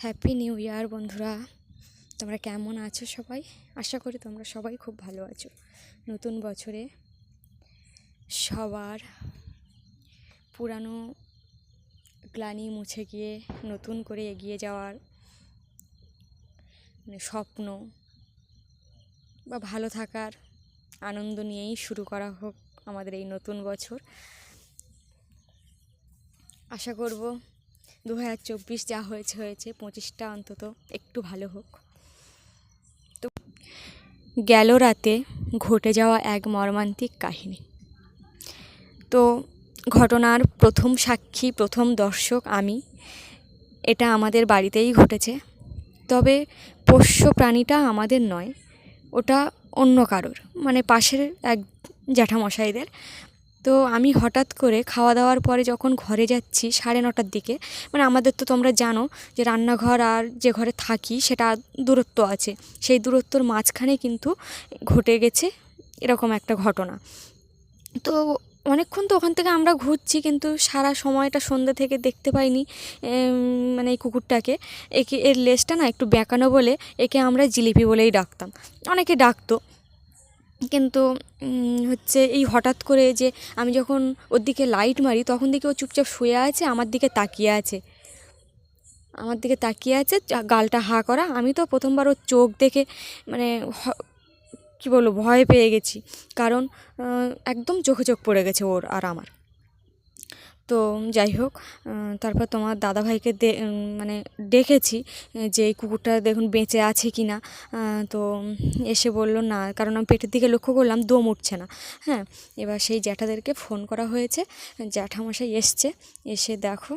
Happy new year বন্ধুরা। তোমরা কেমন আছো সবাই? আশা করি তোমরা সবাই খুব ভালো আছো। নতুন বছরে সবার পুরানো গ্লানি মুছে গিয়ে নতুন করে এগিয়ে যাওয়ার মানে স্বপ্ন বা ভালো থাকার আনন্দ নিয়েই শুরু করা হোক আমাদের এই নতুন বছর। আশা করব দু হাজার চব্বিশ যা হয়েছে হয়েছে, পঁচিশটা অন্তত, একটু ভালো হোক। তো গেল রাতে ঘটে যাওয়া এক মর্মান্তিক কাহিনী। তো ঘটনার প্রথম সাক্ষী, প্রথম দর্শক আমি। এটা আমাদের বাড়িতেই ঘটেছে। তবে পোষ্য প্রাণীটা আমাদের নয়, ওটা অন্য কারোর। মানে পাশের এক জ্যাঠামশাইদের। তো আমি হঠাৎ করে খাওয়া দাওয়ার পরে যখন ঘরে যাচ্ছি সাড়ে নটার দিকে মানে আমাদের তো তোমরা জানো যে রান্নাঘর আর যে ঘরে থাকি সেটা দূরত্ব আছে। সেই দূরত্বর মাঝখানে কিন্তু ঘটে গেছে এরকম একটা ঘটনা। তো অনেকক্ষণ তো ওখান থেকে আমরা ঘুরছি কিন্তু সারা সময়টা সন্ধ্যে থেকে দেখতে পাইনি মানে এই কুকুরটাকে। একে, এর লেজটা না একটু বেঁকানো বলে একে আমরা জিলিপি বলেই ডাকতাম। অনেকে ডাকতো কিন্তু হচ্ছে এই হঠাৎ করে যে আমি যখন ওর দিকে লাইট মারি, তখন দেখি ও চুপচাপ শুয়ে আছে, আমার দিকে তাকিয়ে আছে। আমার দিকে তাকিয়ে আছে গালটা হা করা। আমি তো প্রথমবার ওর চোখ দেখে মানে কী বলব, ভয় পেয়ে গেছি। কারণ একদম চোখে চোখ পড়ে গেছে ওর আর আমার। তো যাই হোক তারপর তোমার দাদাভাইকে দে মানে ডেকেছি যে এই কুকুরটা দেখুন বেঁচে আছে কি না। তো এসে বলল, না, কারণ আমি পেটের দিকে লক্ষ্য করলাম, দম উঠছে না। হ্যাঁ এবার সেই জ্যাঠাদেরকে ফোন করা হয়েছে। জ্যাঠামশাই এসছে, এসে দেখো,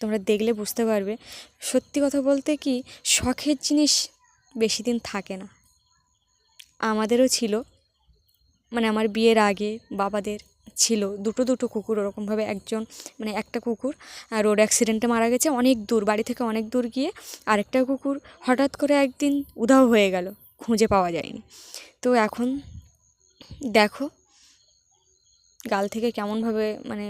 তোমরা দেখলে বুঝতে পারবে। সত্যি কথা বলতে কি, শখের জিনিস বেশি দিন থাকে না। আমাদেরও ছিল মানে আমার বিয়ের আগে, বাবাদের। ছিল। দুটো দুটো কুকুর, ওরকমভাবে একজন মানে একটা কুকুর রোড অ্যাক্সিডেন্টে মারা গেছে অনেক দূর, বাড়ি থেকে অনেক দূর গিয়ে আরেকটা কুকুর হঠাৎ করে একদিন উধাও হয়ে গেল, খুঁজে পাওয়া যায়নি। তো এখন দেখো, গাল থেকে কেমনভাবে মানে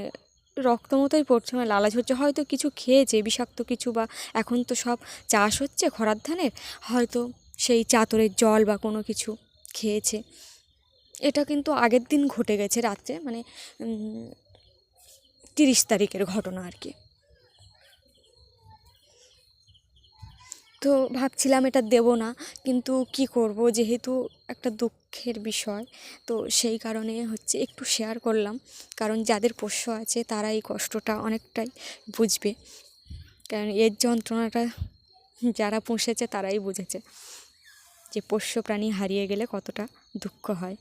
রক্ত মতোই পড়ছে মানে লালা ঝরছে হয়তো কিছু খেয়েছে, বিষাক্ত কিছু বা এখন তো সব চাষ হচ্ছে খরার ধানের, হয়তো সেই চাতরের জল বা কোনো কিছু খেয়েছে। এটা কিন্তু আগের দিন ঘটে গেছে রাত্রে মানে তিরিশ তারিখের ঘটনা আর কি। তো ভাবছিলাম এটা দেব না, কিন্তু কি করব? যেহেতু একটা দুঃখের বিষয়, তো সেই কারণে হচ্ছে একটু শেয়ার করলাম। কারণ যাদের পোষ্য আছে তারা এই কষ্টটা অনেকটাই বুঝবে। কারণ এর যন্ত্রণাটা যারা পুষেছে তারাই বুঝেছে। যে পোষ্য প্রাণী হারিয়ে গেলে কতটা দুঃখ হয়।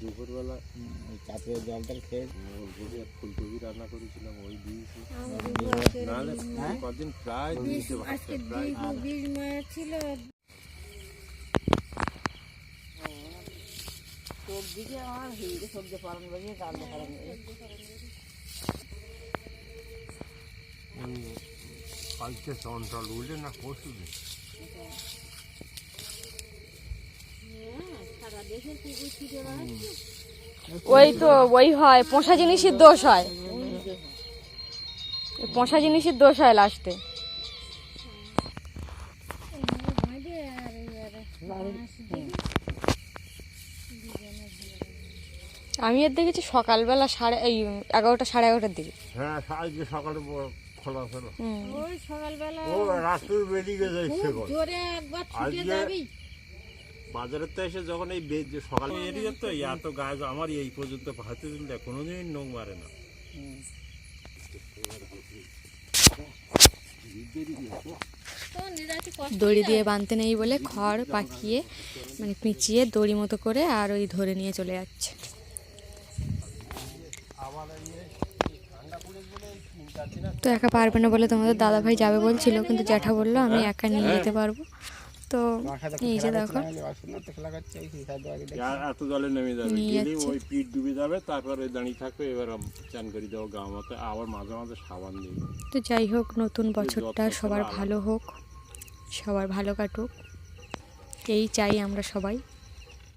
দুপুরবেলা চাপের জলটা খেয়ে ফুলকপি রান্না করেছিলাম ওই দিয়েছি? কদিন প্রায় দিয়েছে ছিল। সবজিকে আমার হিড়ে সবজি পালন করি রান্না করা ওই কালকে চন্টল উঠে না পরশু দিন সারা দেশের কুকুর ছিটে বেড়াচ্ছে ওই তো ওই হয় পোষা জিনিসের দোষ হয়। পোষা জিনিসের দোষ হয় লাস্টে আমি এর দেখেছি সকালবেলা সাড়ে এই এগারোটা সাড়ে এগারোটার দিকে। হ্যাঁ আজকে সকালে খোলা ছিল। ওই সকালবেলা ও রাত্রে বেরিয়ে গেছে ইচ্ছে খুব করে জোরে একবার ছুটে যাবি। বাজারের তো এসে যখন এই সকালে এরিয়া তো এত গাছ আমার এই পর্যন্ত হাতে দিলে কোনোদিন নোং মারে না। তো নিরাচি কষ্ট দড়ি দিয়ে বাঁধতে নেই বলে খড় পাকিয়ে মানে পিঁচিয়ে দড়ি মতো করে আর ওই ধরে নিয়ে চলে যাচ্ছে। তো একা পারবে না বলে তোমাদের দাদা ভাই যাবে বলছিল কিন্তু জ্যাঠা বলল আমি একা নিয়ে যেতে পারব। তো এই যে দেখো। এত জলে নেমে যাবে। গেলে। ওই পিঠ ডুবে যাবে তারপরে দাঁড়িয়ে থাকবে এবার চান করে দেবো গা মতো আবার মাঝে মাঝে সাবান দিই তো যাই হোক নতুন বছরটা সবার ভালো হোক সবার ভালো কাটুক। এই চাই আমরা সবাই।